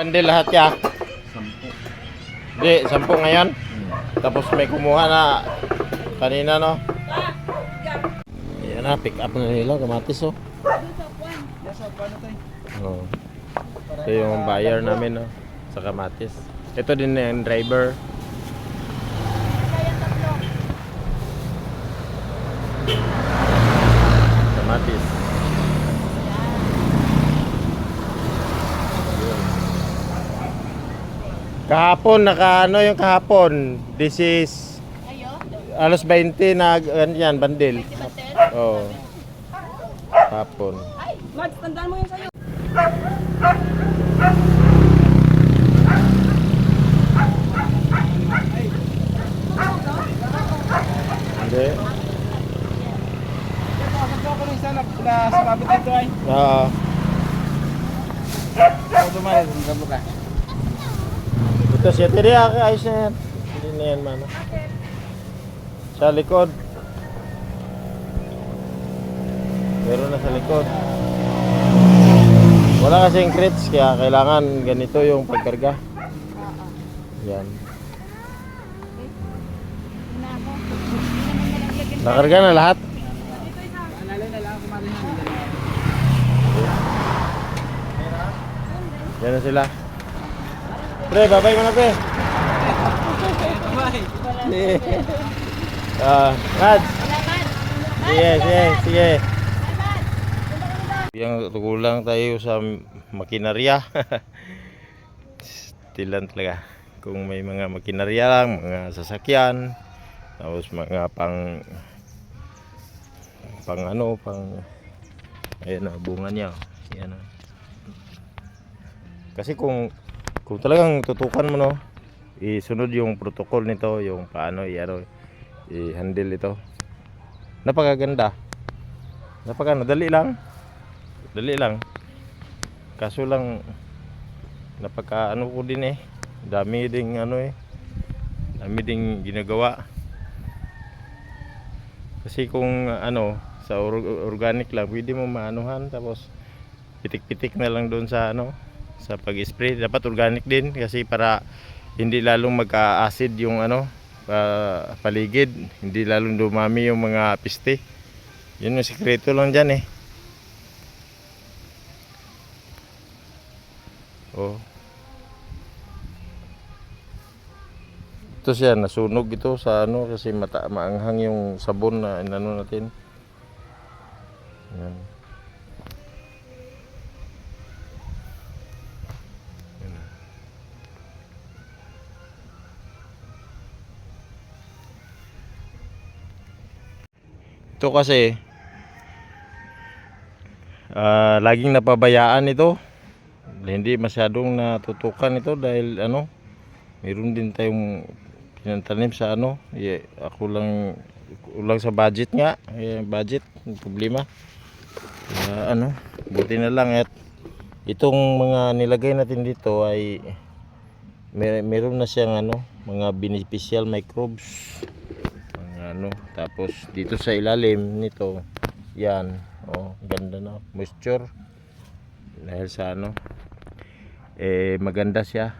Bandil lahat ya. Sampo. Di, sampu ngayon. Tapos may kumuha na kanina no. Ayan na, pick up na nila kamatis oh. Oh. Ito yung buyer namin no, sa kamatis. Ito din yung driver. Kamatis. Yun. Kahapon, naka ano yung kahapon? This is Ayo, alas 20 na ganyan, bandil. Oo. Oh. Kahapon. Mads, tandaan mo yung sayo. Hindi. Na na sumabit dito ay. Oo. Ako dumayo, gabo ka. Ito siya, tiri ako, ayos na yan. Hindi na yan, mano. Sa likod. Meron na sa likod. Wala kasing crates, kaya kailangan ganito yung pagkarga. Yan. Nakarga na lahat. Yan na sila. Pre, babay mo na, pre. Bye. Ah, Mads. Sige, sige, sige. Yang kulang tayo sa makinarya. Stilan talaga. Kung may mga makinarya lang, mga sasakyan, tapos mga pang pang ano, pang ayan na, bunga niya. Ayan na. Kasi kung kung talagang tutukan mo no, isunod yung protocol nito, yung paano i-ano, i-handle ito. Napakaganda. Napakano, dali lang. Dali lang. Kaso lang napaka ano ko din eh. Dami ding ano eh. Dami ding ginagawa. Kasi kung ano sa or- organic lang, pwede mo maanuhan tapos pitik-pitik na lang doon sa ano sa pag-spray. Dapat organic din kasi para hindi lalong magka-acid yung ano pa- paligid, hindi lalong dumami yung mga piste. Yun yung sikreto lang dyan eh. Oh. Ito siya, nasunog ito sa ano kasi mata maanghang yung sabon na inano natin. Yan. Ito kasi ah, laging napabayaan ito. Hindi masyadong natutukan ito dahil ano, meron din tayong pinantanim sa ano, eh, ako lang kulang sa budget nga, eh, budget, problema. Kaya ano, buti na lang at itong mga nilagay natin dito ay mer meron na siyang ano, mga beneficial microbes. Ano, tapos dito sa ilalim nito, yan, oh, ganda na, moisture. Dahil sa ano, eh maganda siya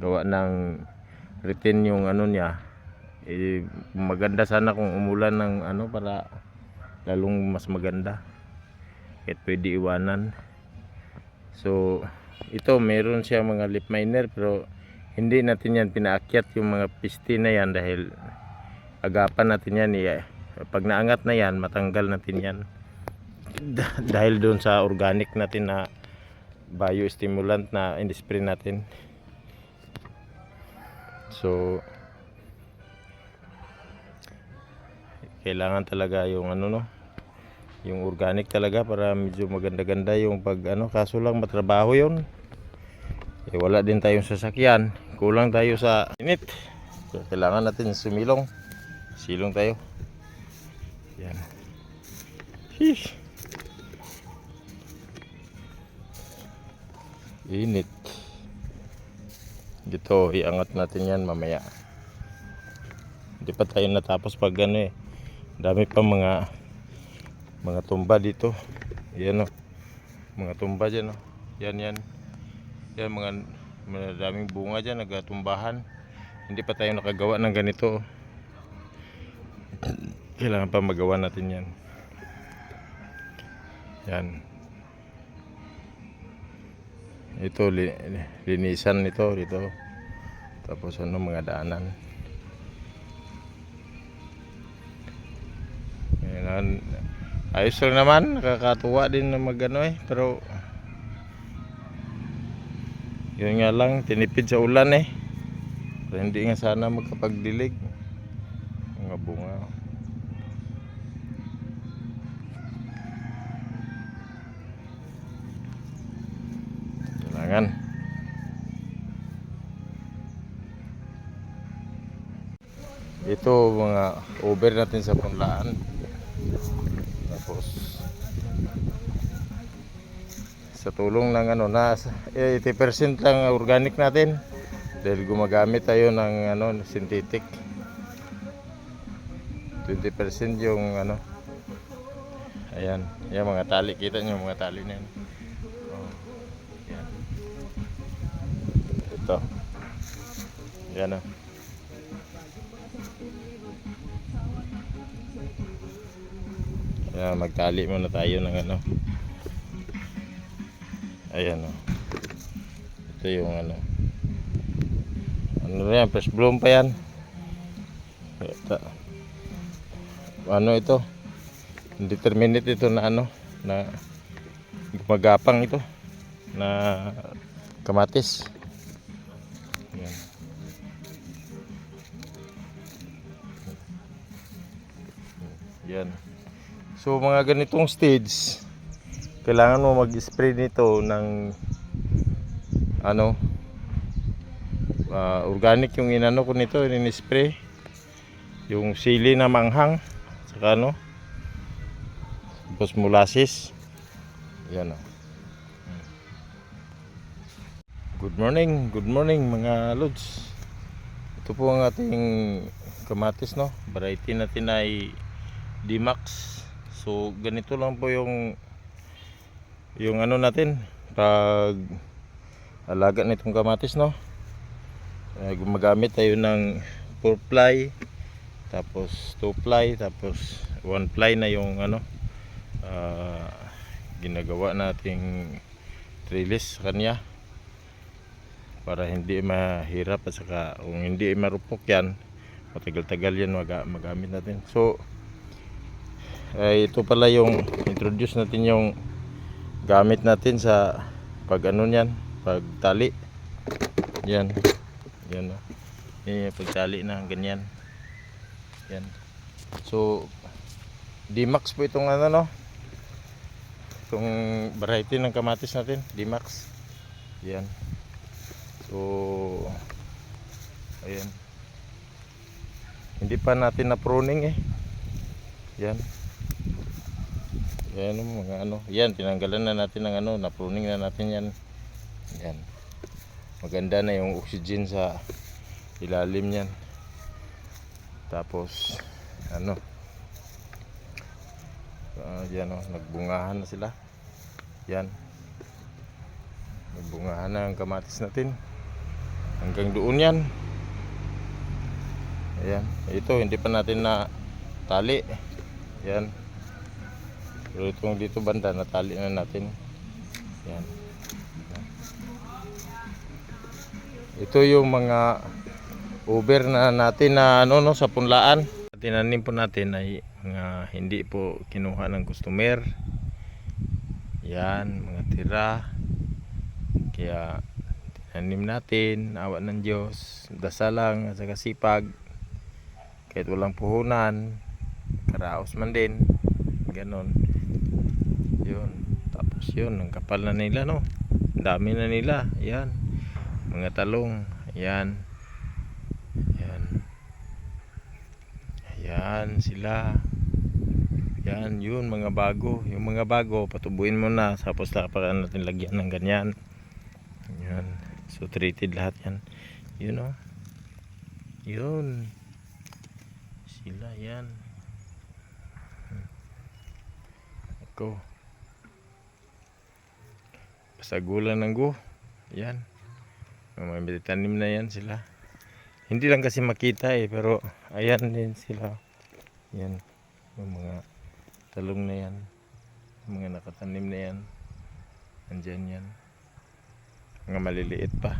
gawa ng retain yung ano niya eh, maganda sana kung umulan ng ano para lalong mas maganda kahit pwede iwanan so ito meron siya mga lip miner pero hindi natin yan pinaakyat yung mga piste na yan dahil agapan natin yan eh. pag naangat na yan matanggal natin yan Dah- dahil doon sa organic natin na biostimulant na in-spray natin. So kailangan talaga yung ano no, yung organic talaga para medyo maganda-ganda yung pag ano, kaso lang matrabaho 'yon. Eh, wala din tayong sasakyan. Kulang tayo sa init. So, kailangan natin sumilong. Silong tayo. Yan. Sheesh. Init. Dito, iangat natin yan mamaya. Hindi pa tayo natapos pag ano eh. Dami pa mga mga tumba dito. Yan o. Mga tumba dyan o. Yan yan. Yan mga Maraming bunga dyan, nagatumbahan. Hindi pa tayo nakagawa ng ganito. Kailangan pa magawa natin yan. Yan. Ito, li- linisan nito dito. Tapos ano, mga daanan. Kailangan, ayos lang naman, nakakatuwa din na magano eh. Pero, yun nga lang, tinipid sa ulan eh. Pero hindi nga sana magkapagdilig. Bunga. Kailangan. Ito mga over natin sa punlaan. Tapos sa tulong ng ano na 80% lang organic natin dahil gumagamit tayo ng ano synthetic 20% yung ano ayan yan mga tali kita nyo mga tali na yan oh, yan ito yan oh. Ayan, magtali muna tayo ng ano Ayan o. Ito yung ano. Ano yan? Fresh bloom pa yan. Ito. Ano ito? Indeterminate ito na ano. Na gumagapang ito. Na kamatis. Yan. Yan. So mga ganitong stage kailangan mo mag-spray nito ng ano ah, organic yung inano ko nito in-spray yung sili na manghang saka ano? Tapos molasses yan o good morning good morning mga lods. Ito po ang ating kamatis no? Variety natin ay D-Max. So ganito lang po yung yung ano natin pag alaga nitong kamatis no? Eh, gumagamit tayo ng 4 ply tapos 2 ply tapos 1 ply na yung ano ah, ginagawa nating trellis kanya. Para hindi mahirap at saka kung hindi marupok yan matagal-tagal yan maga- magamit natin. So eh, ito pala yung introduce natin yung gamit natin sa pag ano niyan pag tali yan. Yan o yan yung pagtali na ganyan yan so D-Max po itong ano no itong variety ng kamatis natin D-Max yan so ayan hindi pa natin na pruning eh yan yan mga ano. Yan, tinanggalan na natin ng ano, na-pruning na natin yan. Yan. Maganda na yung oxygen sa ilalim niyan. Tapos, ano. Uh, yan o, nagbungahan na sila. Yan. Nagbungahan na ang kamatis natin. Hanggang doon yan. Ayan. Ito, hindi pa natin na tali. Yan. Pero itong dito banda, natali na natin. Yan. Ito yung mga over na natin na ano no sa punlaan. Tinanim po natin ay mga hindi po kinuha ng customer. Yan, mga tira. Kaya tinanim natin, awa ng Diyos, dasalang at saka sipag. Kahit walang puhunan, karaos man din. Ganon yun tapos yun ang kapal na nila no dami na nila yan mga talong yan yan sila. Yan yun mga bago. Yung mga bago patubuin mo na. Tapos tapakan natin lagyan ng ganyan. Yan. So treated lahat yan. Yun o yun. Sila yan. Ako. Pasagulan ng go. Yan. Mga tanim na yan sila. Hindi lang kasi makita eh, pero ayan din sila. Yan. Yung mga talong na yan. Yung mga nakatanim na yan. Andyan yan. Mga maliliit pa.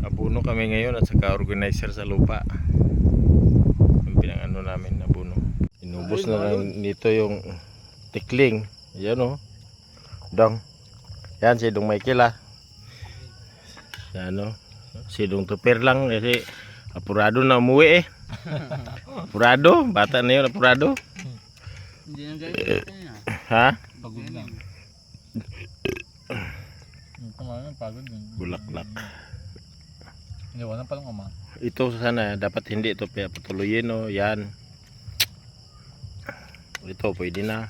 Abuno kami ngayon at saka organizer sa lupa. Yung pinangano namin abuno. Inubos na lang dito yung tikling. Yan o. Dong. Yan si Dong Michael ah. Ano? Si Dong Tupir lang kasi apurado na umuwi eh. Apurado, bata na yun, apurado. Hindi nang gagawin na. Ha? Pagod lang. Kumain, pagod din. Bulaklak. Iniwanan pa lang ama. Ito sana dapat hindi ito pa patuloyin no. Yan. Ito pwede na.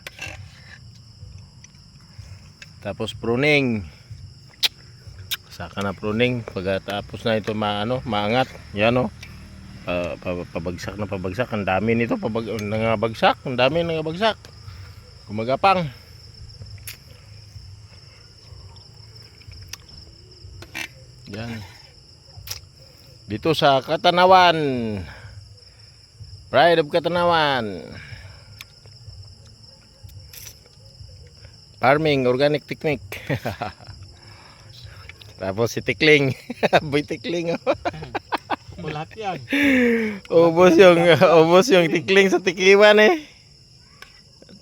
Tapos pruning. Saka na pruning pagkatapos na ito maano, maangat. Yan no. Pa, pa- pabagsak na pabagsak. Ang dami nito pabag nangabagsak. Ang dami nangabagsak. Gumagapang. Yan. Dito sa Katanawan. Pride of Katanawan. Farming, organic technique. Tapos si Tikling. Boy Tikling. oh. Lahat yan. ubos yung ubos yung Tikling sa Tikiwan eh.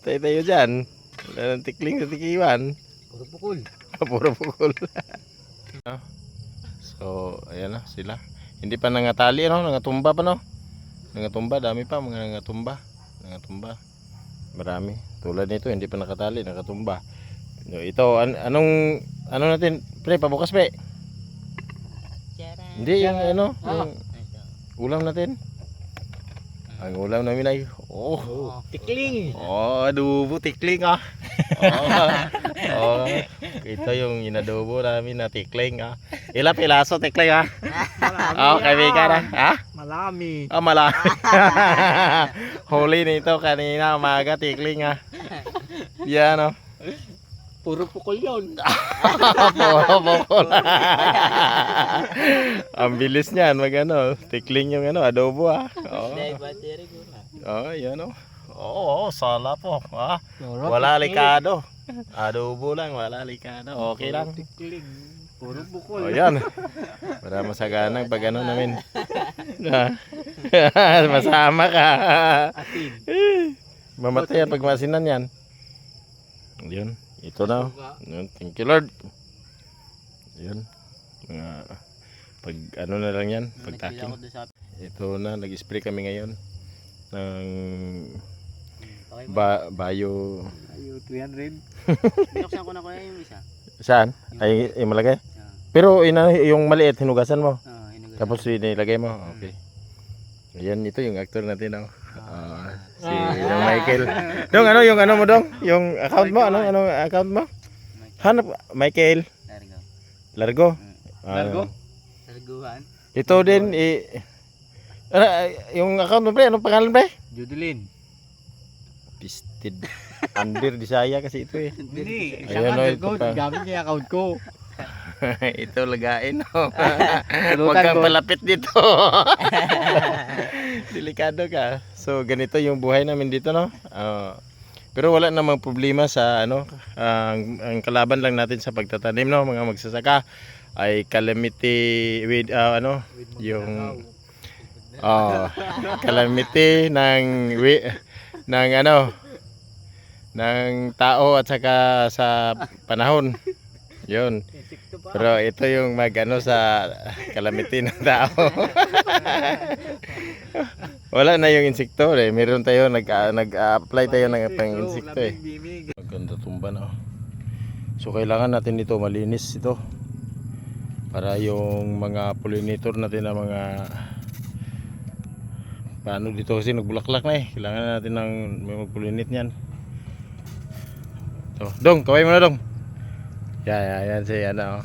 Tayo tayo dyan. Wala ng Tikling sa Tikiwan. Puro pukul. Puro pukul. so, ayan na sila. Hindi pa nangatali, no? Nangatumba pa, no? Nangatumba, dami pa mga nangatumba. Nangatumba. Marami. Tulad nito, hindi pa nakatali, nakatumba. No, Ito, an anong, ano natin? Pre, pabukas, pre. Hindi, yung ano, yung ulam natin. Ang ulam namin ay, oh, Tikling. Oh, adobo tikling ah. oh, oh, ito yung inadobo namin na tikling ah. Ilang pilaso tikling ah? Oh, kaibigan ah. Ha? Malami. Oh, mala. Huli nito kanina umaga tikling ah. Yan oh. Puro pukul yun. Puro bukol. Ang bilis niyan mag ano, tikling yung ano, adobo ah. Oh. Oh, yan oh. Oo, oh, sala po. Ah, wala likado. Adobo lang, wala likado. Okay lang. Tikling. Puro O pukul. yan. Para masaganang pag ano namin. Masama ka. Atin. Mamatay pag masinan yan. Yun. Ito na. Yun. Thank you Lord. Yun. Mga pag ano na lang yan. Pagtakin. Ito na. Nag-spray kami ngayon. Ng ba bayo. Ayo, 300. Binuksan ko na kuya yung isa. Saan? Ay, ay malagay? Ah. Pero ina, yung maliit, hinugasan mo. Ah, hinugasan. Tapos inilagay mo. Okay. Ayan, ito yung actor natin. Oh. Ah, si yung Michael. Dong, ano yung ano mo dong? Yung account mo? Ano ano account mo? Hanap Michael Largo. Largo. Ah, Largo? Larguhan. ito din i ano, yung account mo pre, anong pangalan pre? Judelin. Pisted. Under Disaya kasi ito eh. Hindi. Ayan, Isang oh, under ko. Gamit niya account ko. ito lagain oh. Huwag Tulutan kang palapit dito. Delikado ka. So ganito yung buhay namin dito no. Ah, pero wala namang problema sa ano, ang, ang kalaban lang natin sa pagtatanim no, mga magsasaka ay calamity with ah, ano, yung oh, calamity ng wi, ng ano ng tao at saka sa panahon. Yun. Pero ito yung mag ano sa calamity ng tao. Wala na yung insekto eh. Meron tayo nag ah, nag-apply tayo ng pang insekto eh. Maganda tumba na. So kailangan natin ito malinis ito. Para yung mga pollinator natin na mga paano dito kasi nagbulaklak na eh. Kailangan natin ng may mag-pollinate niyan. So, dong, kaway mo na dong. Yan, yan, yan si ano.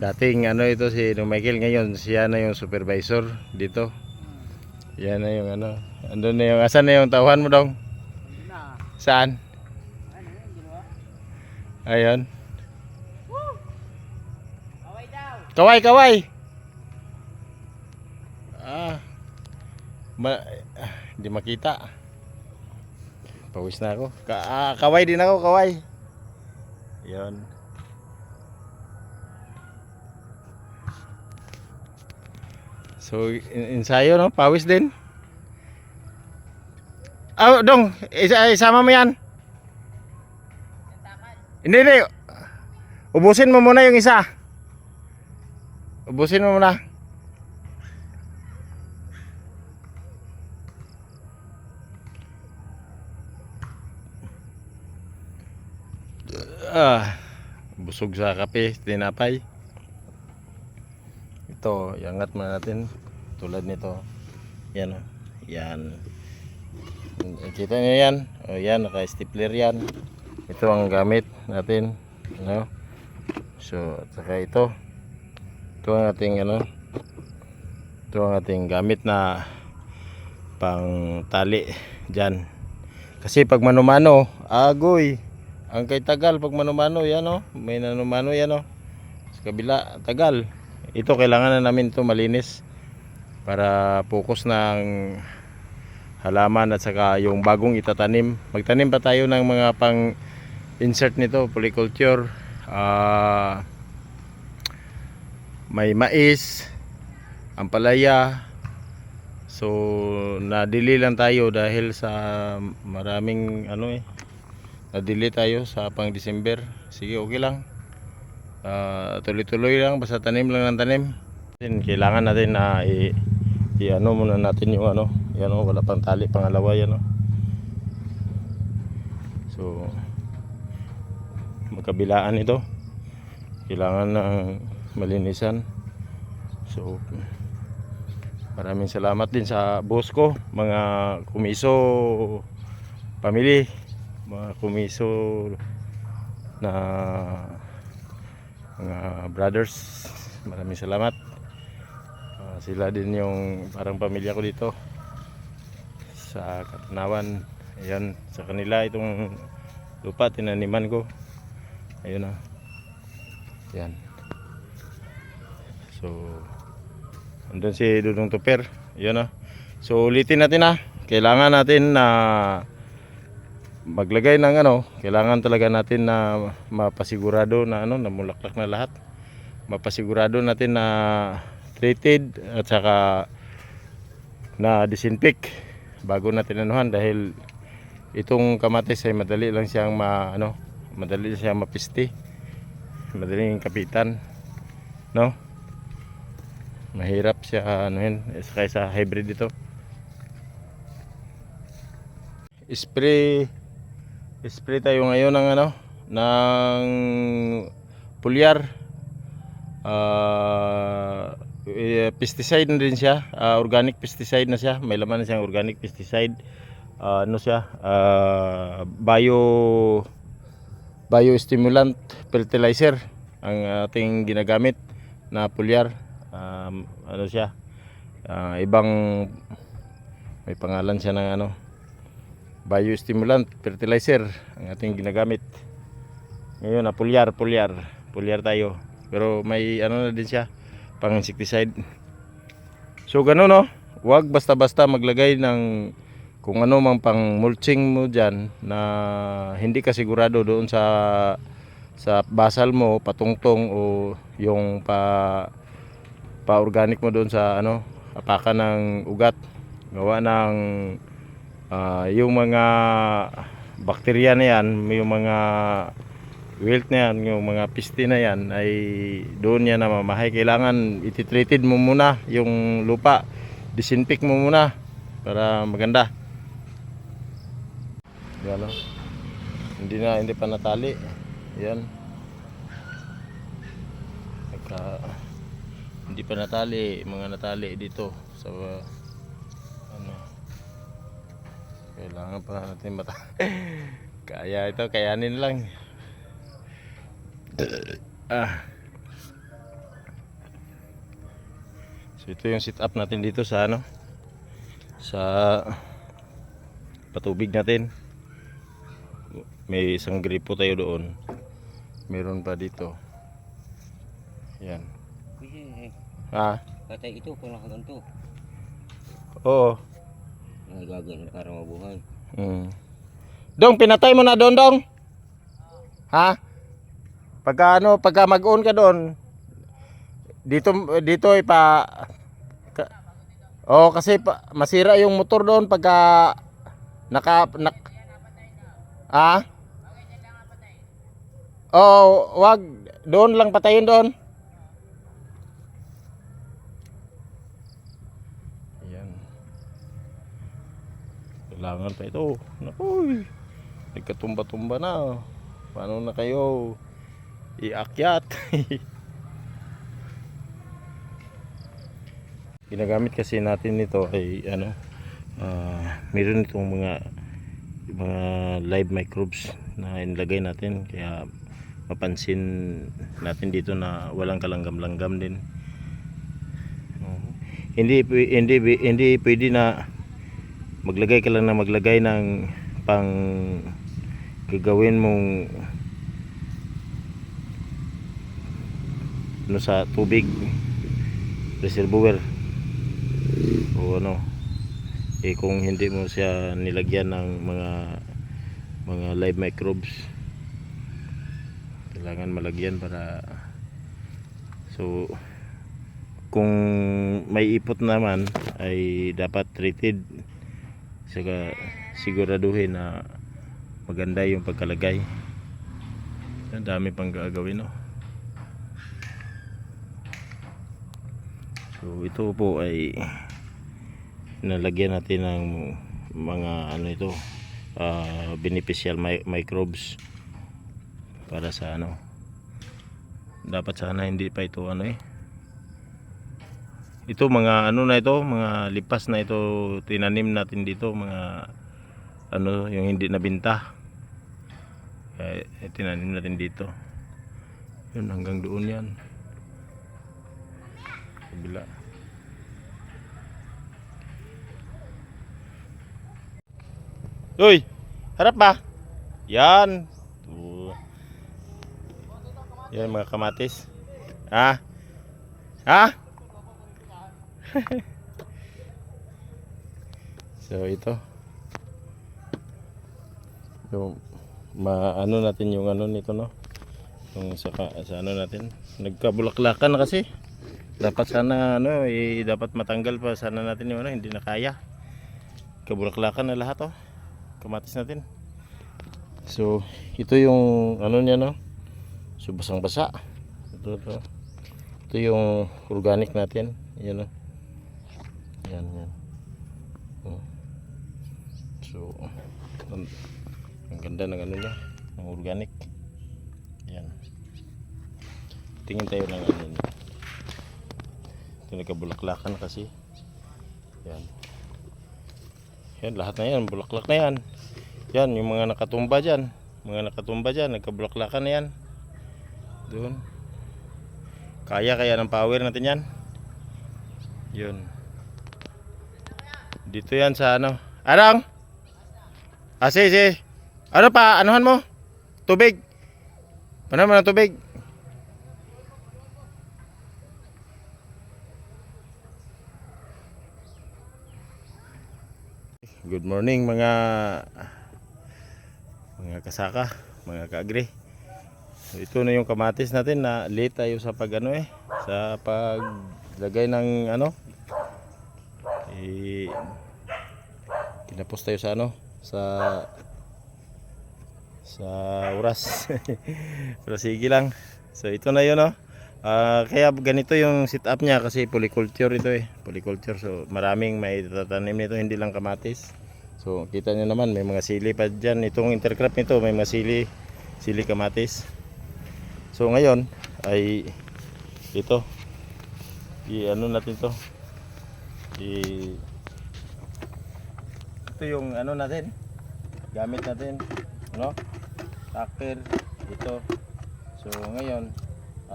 Dating ano ito si Dong Michael ngayon siya na yung supervisor dito. Yan na yung ano. Andun na yung asan na yung tauhan mo dong? Saan? Ayun. Kaway, kaway! Ah. Ma ah, hindi makita. Pawis na ako. Ka ah, kaway din ako, kaway. Yun. So, ensayo, no? Pawis din. Ah, dong, isa isama mo yan. Hindi, hindi. Ubusin mo muna yung isa. Ubusin mo muna. Ah, busog sa kape, tinapay. Ito, iangat muna natin. Tulad nito. Yan o. Yan. Kita niyo yan? O yan, naka-stapler yan. Ito ang gamit natin. Ano? So, saka ito. Ito ang ating ano. Ito ang ating gamit na pang tali dyan. Kasi pag manumano, agoy. Ang kay tagal pag manumano, yan o. May nanumano yan o. Sa kabila, tagal. Ito kailangan na namin ito malinis para focus ng halaman at saka yung bagong itatanim. Magtanim pa tayo ng mga pang insert nito, polyculture. Ah may mais, ampalaya. So, nadili lang tayo dahil sa maraming ano eh. Nadili tayo sa pang December. Sige, okay lang. Ah, tuloy-tuloy lang basta tanim lang ng tanim. Then, Kailangan natin na i, i ano muna natin yung ano, yan oh, wala pang tali pangalawa yan oh. So, magkabilaan ito. Kailangan ng malinisan. So, maraming salamat din sa boss ko, mga kumiso family, mga kumiso na mga brothers. Maraming salamat. Ah, sila din yung parang pamilya ko dito sa Katanawan. Ayan, sa kanila itong lupa tinaniman ko. Ayun na. Yan. So, andun si Dudong Tuper. Yan na. So, ulitin natin na. Kailangan natin na maglagay ng ano, kailangan talaga natin na mapasigurado na ano, na mulaklak na lahat. Mapasigurado natin na treated at saka na disinfect bago natin anuhan dahil itong kamatis ay madali lang siyang ma ano, madali siyang mapiste. Madaling kapitan. No? Mahirap siya ano yun, kaysa hybrid ito. Spray spray tayo ngayon ng ano ng pulyar. Eh, pesticide na din siya. Ah, organic pesticide na siya. May laman na siyang organic pesticide. Ah, ano siya? Ah, bio biostimulant fertilizer ang ating ginagamit na pulyar. Um, ano siya? Ah, ibang may pangalan siya ng ano biostimulant fertilizer ang ating ginagamit. Ngayon na pulyar pulyar. Pulyar tayo. Pero may ano na din siya pang insecticide. So ganun no? Wag basta basta maglagay ng kung ano mang pang mulching mo dyan na hindi ka sigurado doon sa sa basal mo patungtong o yung pa pa organic mo doon sa ano apakan ng ugat. Gawa ng ah, yung mga bakterya na yan yung mga wilt na yan yung mga piste na yan ay doon yan namamahay kailangan ititreated mo muna yung lupa disinfect mo muna para maganda yan o. Hindi na, hindi pa natali. Yan. Nagka, hindi pa natali, mga natali dito sa ano. Kailangan pa natin mata. Kaya ito, kayanin lang. ah. So ito yung sit up natin dito sa ano sa patubig natin. May isang gripo tayo doon. Meron pa dito. Yan. Ah, patay ito, kung nakaganto. oo. Nagagan para mabuhay. Mm. Dong, pinatay mo na doon, Dong. Ha? Pagka ano, pagka mag-on ka doon, dito dito ipa ka, Oh, kasi pa, masira yung motor doon pagka naka nak Ah? Oh, wag doon lang patayin doon. Ayan. Kailangan pa ito. Naku, nagkatumba-tumba na. Paano na kayo iakyat? Ginagamit kasi natin nito ay ano, ah, meron itong mga mga live microbes na inilagay natin kaya mapansin natin dito na walang kalanggam-langgam din. Oo. Hindi hindi hindi pwede na maglagay ka lang na maglagay ng pang gagawin mong ano sa tubig. Reservoir. O ano. Eh kung hindi mo siya nilagyan ng mga mga live microbes kailangan malagyan para so kung may ipot naman ay dapat treated saka siguraduhin na maganda yung pagkalagay. Ang dami pang gagawin no? So ito po ay nalagyan natin ng mga ano ito ah, beneficial mi- microbes para sa ano dapat sana hindi pa ito ano eh ito mga ano na ito mga lipas na ito tinanim natin dito mga ano yung hindi nabinta kaya eh, tinanim natin dito yun hanggang doon yan kabila Uy, harap ba? Yan. Oo. Yan mga kamatis. Ha? Ha? so ito. Yung maano natin yung ano nito no. Yung sa, sa ano natin. Nagkabulaklakan na kasi. Dapat sana ano eh, dapat matanggal pa sana natin yung ano hindi na kaya. Kabulaklakan na lahat oh kamatis natin. So, ito yung ano niya no. So, basang-basa. Ito, ito. Ito yung organic natin. Yan oh. Yan, yan. Oh. So, ang, ganda ng ano niya, ng organic. Yan. Tingin tayo ng ano niya. Ito nagkabulaklakan kasi. Yan. Yan, lahat na yan. Bulaklak na yan. Yan, yung mga nakatumba dyan. Mga nakatumba dyan, nagkabulaklakan na yan. Doon. Kaya kaya ng power natin yan. Yun. Dito yan sa ano. Arang! Ah, si, si. Ano pa? Anuhan mo? Tubig. Ano mo tubig? Good morning mga mga kasaka, mga kaagri. So, ito na yung kamatis natin na late tayo sa pag ano eh, sa paglagay ng ano. Eh, kinapos tayo sa ano, sa sa oras. Pero sige lang. So ito na yun no. Ah, kaya ganito yung setup niya kasi polyculture ito eh. Polyculture so maraming may tatanim nito hindi lang kamatis. So kita niyo naman may mga sili pa diyan. Itong intercrop nito may mga sili, sili kamatis. So ngayon ay ito. I ano natin to. I ito yung ano natin. Gamit natin, no? Tractor ito. So ngayon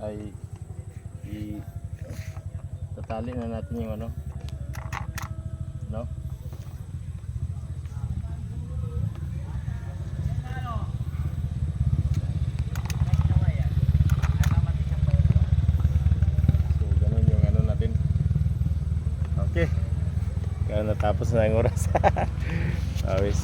ay i tatali na natin yung ano Natapos na ang oras. Awis.